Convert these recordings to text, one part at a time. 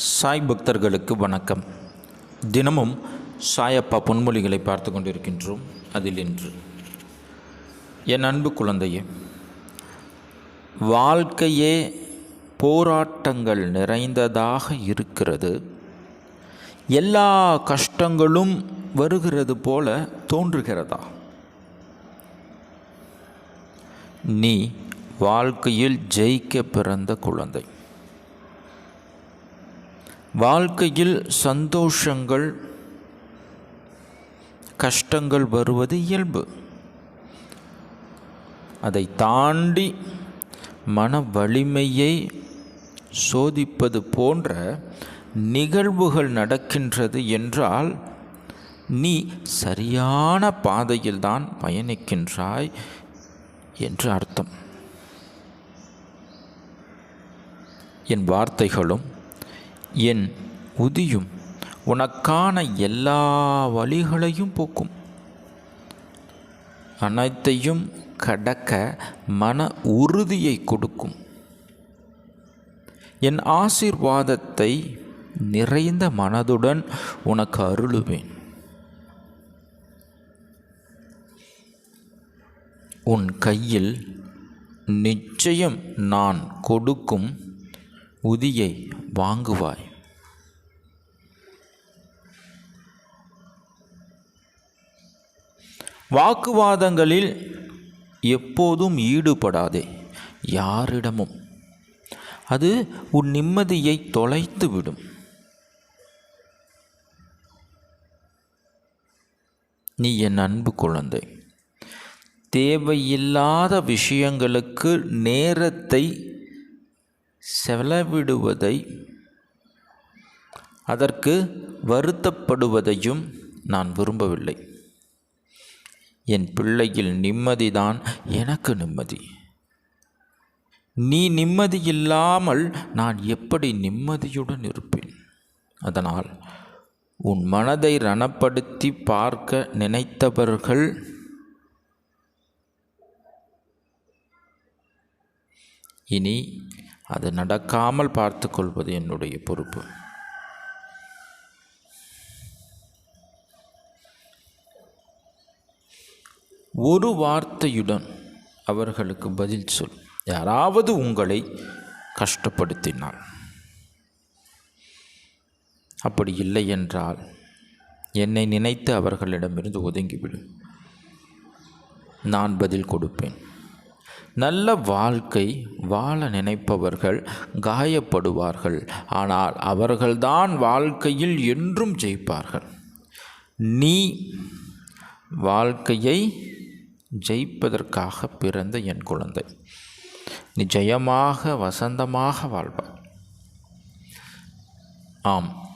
சாய் பக்தர்களுக்கு வணக்கம். தினமும் சாயப்பா பொன்மொழிகளை பார்த்து கொண்டிருக்கின்றோம். அதில் இன்று. என் அன்பு குழந்தையே வாழ்க்கையே போராட்டங்கள் நிறைந்ததாக இருக்கிறது. எல்லா கஷ்டங்களும் வருகிறது போல தோன்றுகிறதா? நீ வாழ்க்கையில் ஜெயிக்க பிறந்த குழந்தை. வாழ்க்கையில் சந்தோஷங்கள் கஷ்டங்கள் வருவது இயல்பு. அதை தாண்டி மன வலிமையை சோதிப்பது போன்ற நிகழ்வுகள் நடக்கின்றது என்றால் நீ சரியான பாதையில்தான் பயணிக்கின்றாய் என்று அர்த்தம். என் வார்த்தைகளும் என் உதியும் உனக்கான எல்லா வழிகளையும் போக்கும். அனைத்தையும் கடக்க மன உறுதியை கொடுக்கும். என் ஆசீர்வாதத்தை நிறைந்த மனதுடன் உனக்கு அருளுவேன். உன் கையில் நிச்சயம் நான் கொடுக்கும் உதியை வாங்குவாய். வாக்குவாதங்களில் எப்போதும் ஈடுபடாதே யாரிடமும். அது உன் நிம்மதியை தொலைத்து விடும் நீ என் அன்பு குழந்தை. தேவையில்லாத விஷயங்களுக்கு நேரத்தை செலவிடுவதை அதற்கு வருத்தப்படுவதையும் நான் விரும்பவில்லை. என் பிள்ளையில் நிம்மதிதான் எனக்கு நிம்மதி. நீ நிம்மதி இல்லாமல் நான் எப்படி நிம்மதியுடன் இருப்பேன்? அதனால் உன் மனதை ரணப்படுத்தி பார்க்க நினைத்தவர்கள் இனி அது நடக்காமல் பார்த்து கொள்வது என்னுடைய பொறுப்பு. ஒரு வார்த்தையுடன் அவர்களுக்கு பதில் சொல். யாராவது உங்களை கஷ்டப்படுத்தினால். அப்படி இல்லை என்றால் என்னை நினைத்து அவர்களிடமிருந்து ஒதுங்கிவிடும் நான் பதில் கொடுப்பேன். நல்ல வாழ்க்கை வாழ நினைப்பவர்கள் காயப்படுவார்கள். ஆனால் அவர்கள்தான் வாழ்க்கையில் என்றும் ஜெயிப்பார்கள். நீ வாழ்க்கையை ஜெயிப்பதற்காக பிறந்த என் குழந்தை. நீ ஜெயமாக வசந்தமாக வாழ்வாய் ஆம்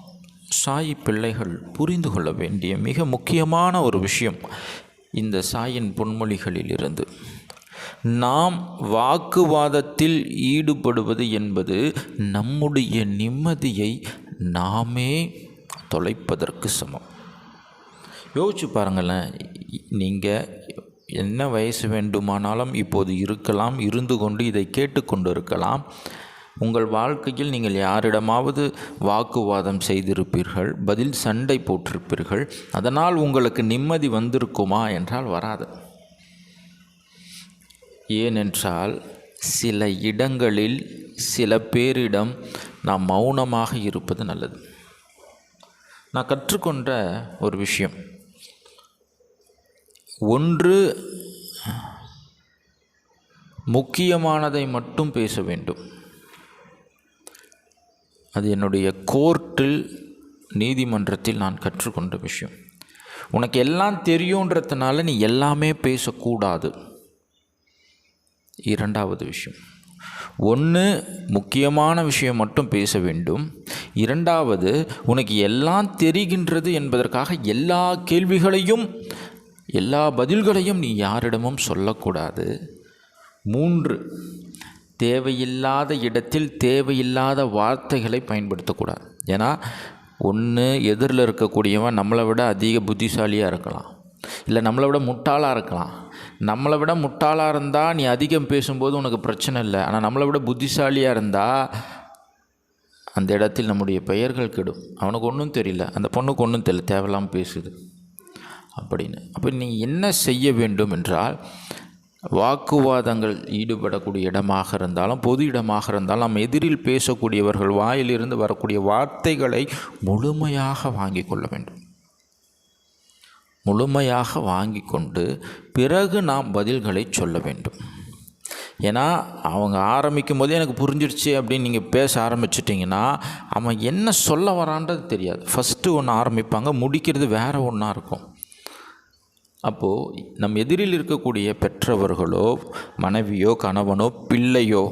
சாய் பிள்ளைகள் புரிந்து கொள்ள வேண்டிய மிக முக்கியமான ஒரு விஷயம் இந்த சாயின் பொன்மொழிகளில் இருந்து நாம் வாக்குவாதத்தில் ஈடுபடுவது என்பது நம்முடைய நிம்மதியை நாமே தொலைப்பதற்கு சமம். யோசிச்சு பாருங்களேன் நீங்கள் என்ன வயசு வேண்டுமானாலும் இப்போது இருக்கலாம் இருந்து கொண்டு இதை கேட்டுக்கொண்டிருக்கலாம் உங்கள் வாழ்க்கையில் நீங்கள் யாரிடமாவது வாக்குவாதம் செய்திருப்பீர்கள் பதில் சண்டை போட்டிருப்பீர்கள் அதனால் உங்களுக்கு நிம்மதி வந்திருக்குமா என்றால் வராது. ஏனென்றால் சில இடங்களில் சில பேரிடம் நாம் மௌனமாக இருப்பது நல்லது. நான் கற்றுக்கொண்ட ஒரு விஷயம். ஒன்று முக்கியமானதை மட்டும் பேச வேண்டும். அது என்னுடைய கோர்ட்டில் நீதிமன்றத்தில் நான் கற்றுக்கொண்ட விஷயம். உனக்கு எல்லாம் தெரியுன்றதுனால நீ எல்லாமே பேசக்கூடாது. இரண்டாவது விஷயம். ஒன்று முக்கியமான விஷயம் மட்டும் பேச வேண்டும். இரண்டாவது உனக்கு எல்லாம் தெரிகின்றது என்பதற்காக எல்லா கேள்விகளையும் எல்லா பதில்களையும் நீ யாரிடமும் சொல்லக்கூடாது. மூன்று தேவையில்லாத இடத்தில் தேவையில்லாத வார்த்தைகளை பயன்படுத்தக்கூடாது. ஏன்னா ஒன்று எதிரில் இருக்கக்கூடியவன் நம்மளை விட அதிக புத்திசாலியாக இருக்கலாம். இல்லை நம்மளை விட முட்டாளாக இருக்கலாம். நம்மளை விட முட்டாளாக இருந்தால் நீ அதிகம் பேசும்போது உனக்கு பிரச்சனை இல்லை. ஆனால் நம்மளை விட புத்திசாலியாக இருந்தால் அந்த இடத்தில் நம்முடைய பெயர்கள் கெடும். அவனுக்கு ஒன்றும் தெரியல. அந்த பொண்ணுக்கு ஒன்றும் தெரியல. தேவையில்லாமல் பேசுது. அப்படின்னு. அப்போ நீ என்ன செய்ய வேண்டும் என்றால் வாக்குவாதங்கள் ஈடுபடக்கூடிய இடமாக இருந்தாலும் பொது இடமாக இருந்தாலும் நம்ம எதிரில் பேசக்கூடியவர்கள் வாயிலிருந்து வரக்கூடிய வார்த்தைகளை முழுமையாக வாங்கி கொள்ள வேண்டும். முழுமையாக வாங்கி கொண்டு பிறகு நாம் பதில்களை சொல்ல வேண்டும். ஏன்னா அவங்க ஆரம்பிக்கும் போதே எனக்கு புரிஞ்சிடுச்சு அப்படின்னு நீங்கள் பேச ஆரம்பிச்சிட்டிங்கன்னா அவன் என்ன சொல்ல வரான்றது தெரியாது. ஃபஸ்ட்டு ஒன்று ஆரம்பிப்பாங்க முடிக்கிறது வேறு ஒன்றா இருக்கும். அப்போது நம் எதிரில் இருக்கக்கூடிய பெற்றவர்களோ மனைவியோ கணவனோ பிள்ளையோ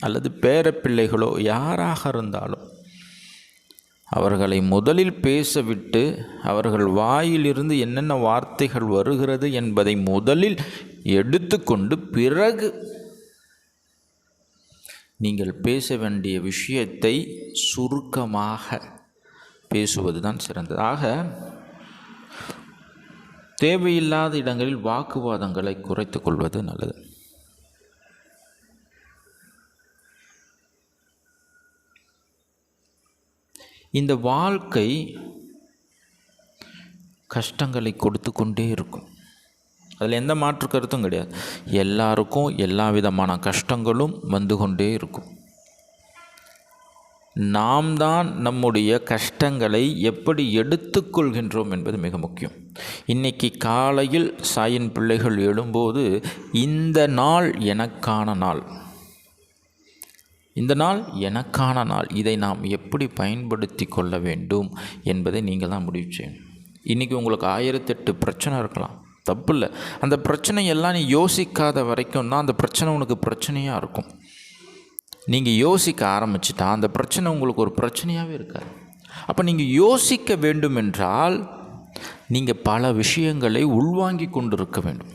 அல்லது பேர பிள்ளைகளோ யாராக இருந்தாலும் அவர்களை முதலில் பேசவிட்டு அவர்கள் வாயிலிருந்து என்னென்ன வார்த்தைகள் வருகிறது என்பதை முதலில் எடுத்துக்கொண்டு பிறகு நீங்கள் பேச வேண்டிய விஷயத்தை சுருக்கமாக பேசுவது தான் சிறந்தது. ஆக தேவையில்லாத இடங்களில் வாக்குவாதங்களை குறைத்து கொள்வது நல்லது. இந்த வாழ்க்கை கஷ்டங்களை கொடுத்து கொண்டே இருக்கும். அதில் எந்த மாற்று கருத்தும் கிடையாது. எல்லாருக்கும் எல்லா விதமான கஷ்டங்களும் வந்து கொண்டே இருக்கும். நாம் தான் நம்முடைய கஷ்டங்களை எப்படி எடுத்துக்கொள்கின்றோம் என்பது மிக முக்கியம். இன்றைக்கி காலையில் சாயின் பிள்ளைகள் எழும்போது இந்த நாள் எனக்கான நாள். இந்த நாள் எனக்கான நாள். இதை நாம் எப்படி பயன்படுத்தி கொள்ள வேண்டும் என்பதை நீங்கள் தான் முடிவு செய்யணும். இன்றைக்கி உங்களுக்கு ஆயிரத்தெட்டு பிரச்சனை இருக்கலாம். தப்பு இல்லை அந்த பிரச்சனையெல்லாம் நீ யோசிக்காத வரைக்கும் தான் அந்த பிரச்சனை உனக்கு பிரச்சனையாக இருக்கும். நீங்கள் யோசிக்க ஆரம்பிச்சிட்டா அந்த பிரச்சனை உங்களுக்கு ஒரு பிரச்சனையாகவே இருக்காது. அப்போ நீங்கள் யோசிக்க வேண்டும் என்றால் நீங்கள் பல விஷயங்களை உள்வாங்கி கொண்டு இருக்க வேண்டும்.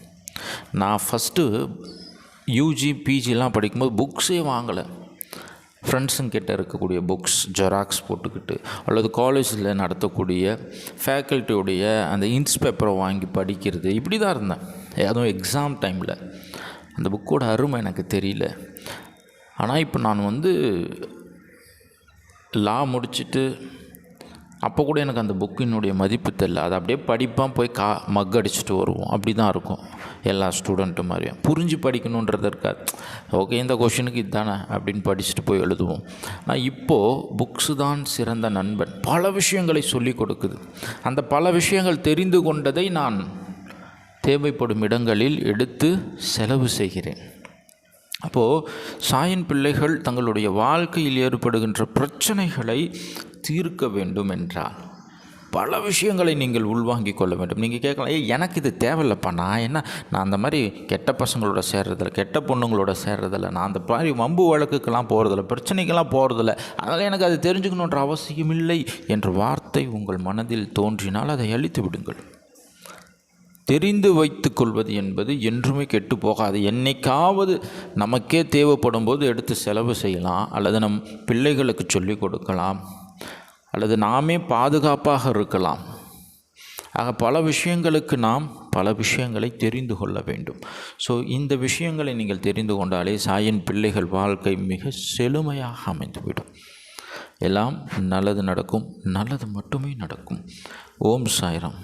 நான் ஃபஸ்ட்டு யூஜி பிஜிலாம் படிக்கும்போது புக்ஸே வாங்கலை. ஃப்ரெண்ட்ஸுங்கிட்ட இருக்கக்கூடிய புக்ஸ் ஜெராக்ஸ் போட்டுக்கிட்டு அல்லது காலேஜில் நடத்தக்கூடிய ஃபேக்கல்ட்டியுடைய அந்த இன்ஸ் பேப்பரை வாங்கி படிக்கிறது இப்படி தான் இருந்தேன். அதுவும் எக்ஸாம் டைமில் அந்த புக்கோட அருமை எனக்கு தெரியல. ஆனால் இப்போ நான் வந்து லா முடிச்சுட்டு அப்போ கூட எனக்கு அந்த புக்கினுடைய மதிப்பு தெரில அதை அப்படியே படிப்பான் போய் கா மக் அடிச்சுட்டு வருவோம். அப்படி தான் இருக்கும். எல்லா ஸ்டூடெண்ட்டு மாதிரியும். புரிஞ்சு படிக்கணுன்றது இருக்காது. ஓகே இந்த கொஷினுக்கு இதுதானே அப்படின்னு படிச்சுட்டு போய் எழுதுவோம். ஆனால் இப்போது புக்ஸு தான் சிறந்த நண்பன். பல விஷயங்களை சொல்லி கொடுக்குது. அந்த பல விஷயங்கள் தெரிந்து கொண்டதை நான் தேவைப்படும் இடங்களில் எடுத்து செலவு செய்கிறேன். அப்போது சாயன் பிள்ளைகள் தங்களுடைய வாழ்க்கையில் ஏற்படுகின்ற பிரச்சனைகளை தீர்க்க வேண்டும் என்றால் பல விஷயங்களை நீங்கள் உள்வாங்கிக் கொள்ள வேண்டும். நீங்கள் கேட்கலாம் ஏ எனக்கு இது தேவையில்லப்பா. நான் என்ன நான் அந்த மாதிரி கெட்ட பசங்களோட சேர்றதில்ல கெட்ட பொண்ணுங்களோட சேர்றதில்ல. நான் அந்த மாதிரி வம்பு வழக்குக்கெல்லாம் போகிறதில்ல பிரச்சனைக்கெல்லாம் போகிறதில்ல அதனால் எனக்கு அது தெரிஞ்சுக்கணுன்ற அவசியம் இல்லை என்ற வார்த்தை உங்கள் மனதில் தோன்றினால் அதை அழித்து விடுங்கள். தெரிந்து வைத்து கொள்வது என்பது என்றுமே கெட்டு போகாது. என்னைக்காவது நமக்கே தேவைப்படும் போது எடுத்து செலவு செய்யலாம் அல்லது நம் பிள்ளைகளுக்கு சொல்லிக் கொடுக்கலாம் அல்லது நாமே பாதுகாப்பாக இருக்கலாம். ஆக பல விஷயங்களுக்கு நாம் பல விஷயங்களை தெரிந்து கொள்ள வேண்டும். ஸோ இந்த விஷயங்களை நீங்கள் தெரிந்து கொண்டாலே சாயின் பிள்ளைகள் வாழ்க்கை மிக செழுமையாக அமைந்துவிடும். எல்லாம் நல்லது நடக்கும் நல்லது மட்டுமே நடக்கும். ஓம் சாய்ராம்.